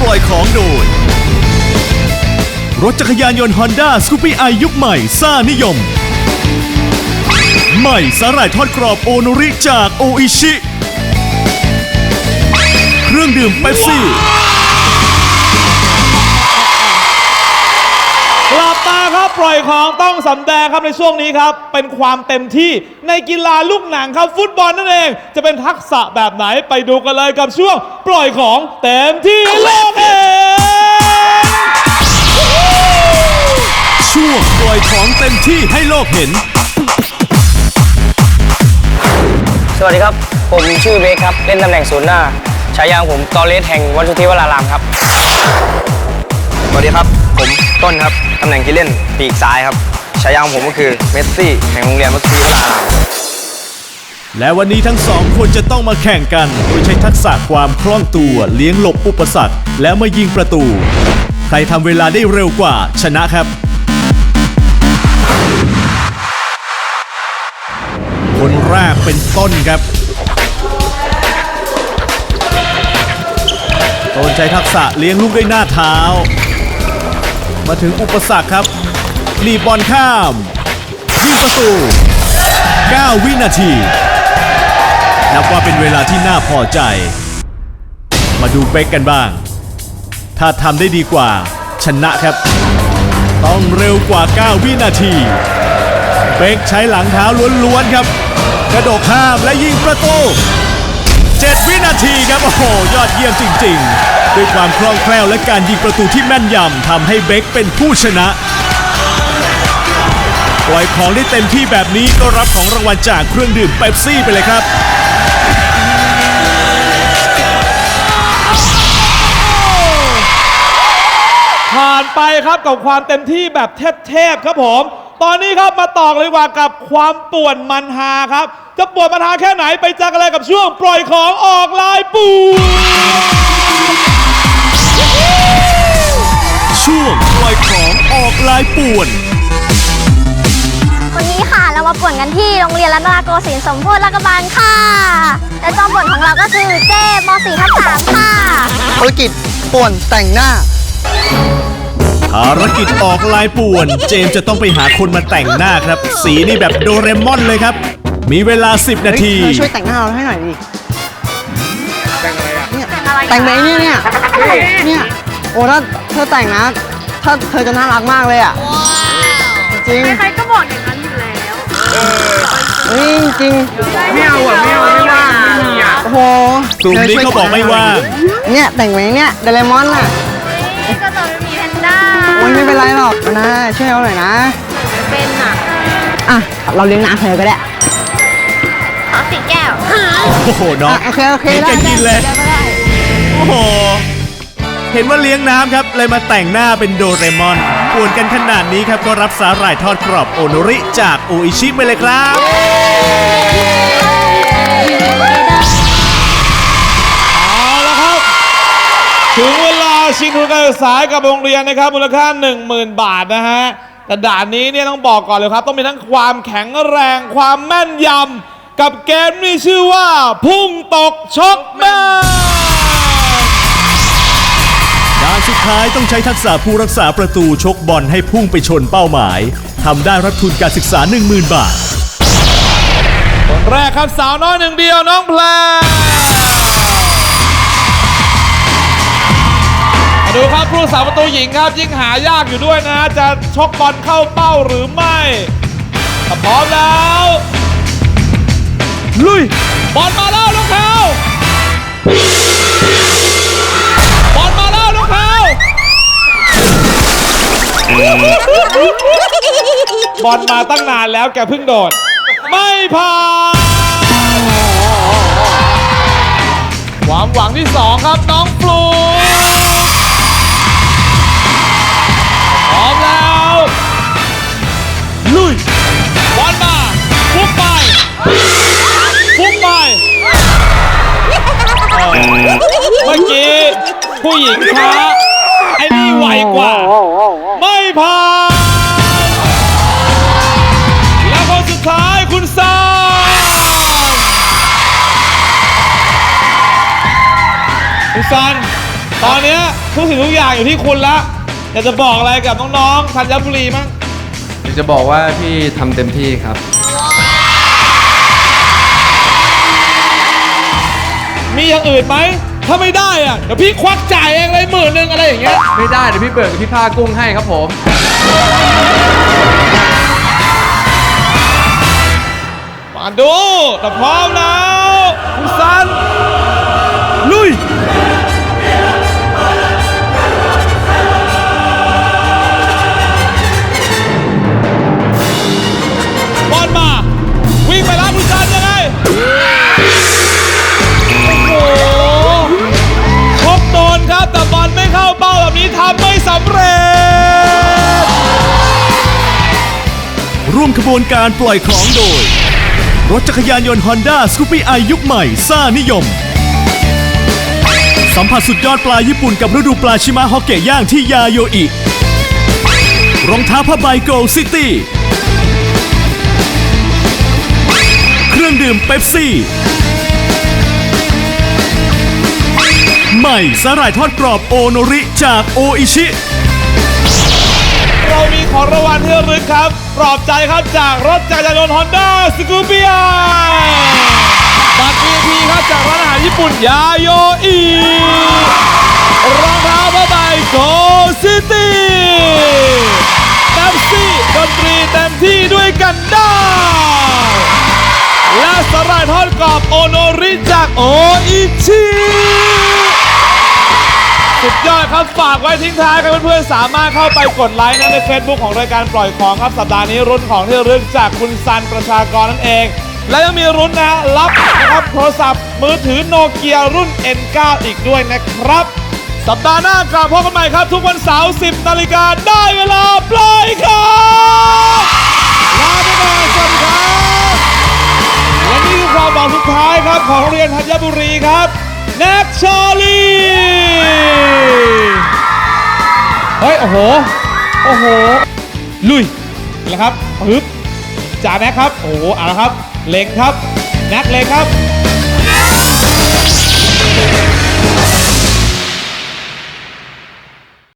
ปล่อยของโดย รถจักรยานยนต์ Honda s c o o p y i ยุคใหม่ซ่านิยม ใหม่สาหร่ายทอดกรอบโอโนริจากโออิชิ เครื่องดื่มเป๊ปซี่ ปล่อยของต้องสำแดงครับในช่วงนี้ครับ เป็นความเต็มที่ในกีฬาลูกหนังครับฟุตบอลนั่นเอง จะเป็นทักษะแบบไหนไปดูกันเลยกับช่วง ปล่อยของเต็มที่โลกเองช่วงปล่อยของเต็มที่ให้โลกเห็น สวัสดีครับ ผมชื่อเบคครับ เล่นตำแหน่งศูนย์หน้า ฉายาของผมตอเลสแห่งวัดสุทธิวรารามครับ สวัสดีครับ ผมต้นครับ ตำแหน่งที่เล่นปีกซ้ายครับฉายาของผมก็คือเมสซี่แห่งโรงเรียนวัดสุทธิวรารามและวันนี้ทั้งสองคนจะต้องมาแข่งกัน โดยใช้ทักษะความคล่องตัวเลี้ยงหลบอุปสรรค แล้วมายิงประตู ใครทำเวลาได้เร็วกว่าชนะครับ คนแรกเป็นต้นครับ ต้นใช้ทักษะเลี้ยงลูกด้วยหน้าเท้า มาถึงอุปสรรคครับหนีบบอลข้าม ยิงประตู 9 วินาที นับว่าเป็นเวลาที่น่าพอใจ มาดูเบคกันบ้าง ถ้าทำได้ดีกว่า ชนะครับ ต้องเร็วกว่า 9 วินาที เบคใช้หลังเท้าล้วนๆครับ กระโดดข้ามและยิงประตู 7 วินาทีครับ โอ้โห ยอดเยี่ยมจริง ๆ ด้วยความคล่องแคล่วและการยิงประตูที่แม่นยำทำให้เบคเป็นผู้ชนะ ปล่อยของได้เต็มที่แบบนี้ก็รับของรางวัลจากเครื่องดื่มเป๊ปซี่ไปเลยครับผ่านไปครับกับความเต็มที่แบบเทพๆครับผม ตอนนี้ครับมาต่อกเลยดีกว่ากับความป่วนมันฮาครับ จะป่วนมันฮาแค่ไหนไปเจอกันเลยกับช่วงปล่อยของออกลายปูน ช่วงปล่อยของออกลายป่วน วันนี้ค่ะเรามาป่วนกันที่โรงเรียนรัตนโกสินทร์สมโพธิรักบาลค่ะ และจอมป่วนของเราก็คือเจ้ม .4 ทับ3ค่ะ ภารกิจป่วนแต่งหน้า ภารกิจออกลายป่วน เจมส์จะต้องไปหาคนมาแต่งหน้าครับ สีนี่แบบโดเรมอนเลยครับ มีเวลา 10 นาที เธอช่วยแต่งหน้าเราให้หน่อยดิแต่งอะไรอะเนี่ยแต่งแบบนี้เนี่ยเนี่ย โอ้ถ้า เธอแต่งนะถ้าเธอจะน่ารักมากเลยอะจริงใครๆก็บอกอย่างนั้นอยู่แล้วเฮ้ยจริงไม่เอาอะไม่เอาไม่ว่างไม่มีอะโอ้โหกลุ่มนี้เขาบอกไม่ว่างเนี่ยแต่งแบบนี้เนี่ยเดเรมอนอะก็จะไม่มีแพนด้าโอ้ยไม่เป็นไรหรอกนะช่วยเอาหน่อยนะเป็นอะอะเราเลี้ยงน้ำเธอก็ได้ขอสีแก้วโอ้โหน้องอะโอเคโอเคเห็นได้แกกินเลยได้ได้ได้โอ้โห เห็นว่าเลี้ยงน้ำครับเลยมาแต่งหน้าเป็นโดเรมอนป่วนกันขนาดนี้ครับก็รับสาหร่ายทอดกรอบโอโนริจากโออิชิไปเลยครับ เอาละครับ ถึงเวลาชิงทุนการศึกษากับโรงเรียนนะครับ มูลค่า 10,000 บาทนะฮะแต่ด่านนี้เนี่ยต้องบอกก่อนเลยครับ ต้องมีทั้งความแข็งแรงความแม่นยำกับเกมที่ชื่อว่า พุ่งตกช็อกแม่ ท้ายต้องใช้ทักษะผู้รักษาประตูชกบอลให้พุ่งไปชนเป้าหมายทำได้รับทุนการศึกษา 10,000 บาท คนแรกครับสาวน้อยหนึ่งเดียวน้องแพรมาดูครับผู้สาวประตูหญิงครับ ยิ่งหายากอยู่ด้วยนะ จะชกบอลเข้าเป้าหรือไม่ถ้าพร้อมแล้ว ลุย บอลมาแล้ว อลมาตั้งนานแล้วแกเพิ่งโดด ไม่ผ่านความหวังที่สองครับน้องฟลูพร้อมแล้วลุยบอลมาพุ่งไปพุ่งไปเออเมื่อกี้ผู้หญิงช้า คุณซานตอนเนี้ยทุกสิ่งทุกอย่างอยู่ที่คุณละอยากจะบอกอะไรกับน้องๆธัญบุรีมั้งอยากจะบอกว่าพี่ทำเต็มที่ครับ มีอย่างอื่นไหม ถ้าไม่ได้อะเดี๋ยวพี่ควักจ่ายเองเลยหมื่นหนึ่งอะไรอย่างเงี้ย ไม่ได้เดี๋ยวพี่เบิกกับพี่ผ้ากุ้งให้ครับผม มาดูถ้าพร้อมแล้วคุณซัน ลุย มขบวนการปล่อยของโดย รถจักรยานยนต์ Honda s c o o p y i ยุคใหม่ ซ่านิยม สัมผัสสุดยอดปลาญี่ปุ่นกับฤดูปลาชิมะฮอกเกย่างที่ยาโยอิรองเท้าผ้าใบโกลซิตี้เครื่องดื่มเป๊ปซี่ ใหม่สาหร่ายทอดกรอบโอโนริจากโออิชิ เรามีของรางวัลที่ระลึกครับ ปลอบใจครับจากรถจักรยานยนต์ฮอนด้าสกูปปี้บัตร VIP ครับจากร้านอาหารญี่ปุ่นยาโยอีรองเท้าผ้าใบโกซิตี้แป๊บซี่ดนตรีเต็มที่ด้วยกันได้และสลายทอดกรอบโอโนริจากโออิชิ สุดยอดครับฝากไว้ทิ้งท้ายกันเพื่อนๆสามารถเข้าไปกดไลค์นะใน Facebook ของรายการปล่อยของครับสัปดาห์นี้รุ่นของที่ระลึกจากคุณซันประชากรนั่นเอง และยังมีรุ่นนะรับนะครับโทรศัพท์มือถือโนเกียรุ่น N9 อีกด้วยนะครับ สัปดาห์หน้ากลับพบกันใหม่ครับ ทุกวันเสาร์10นาฬิกาได้เวลาปล่อยของลาไปก่อนสวัสดีครับและนี่คือความหวังสุดท้ายครับของโรงเรียนธัญบุรีครับ เฮ้ย โอ้โห โอ้โห ลุยแล้วครับปึ๊บจ่าแม็กครับ โอ้โหเอาละครับ เล็งครับแน็กเล็งครับ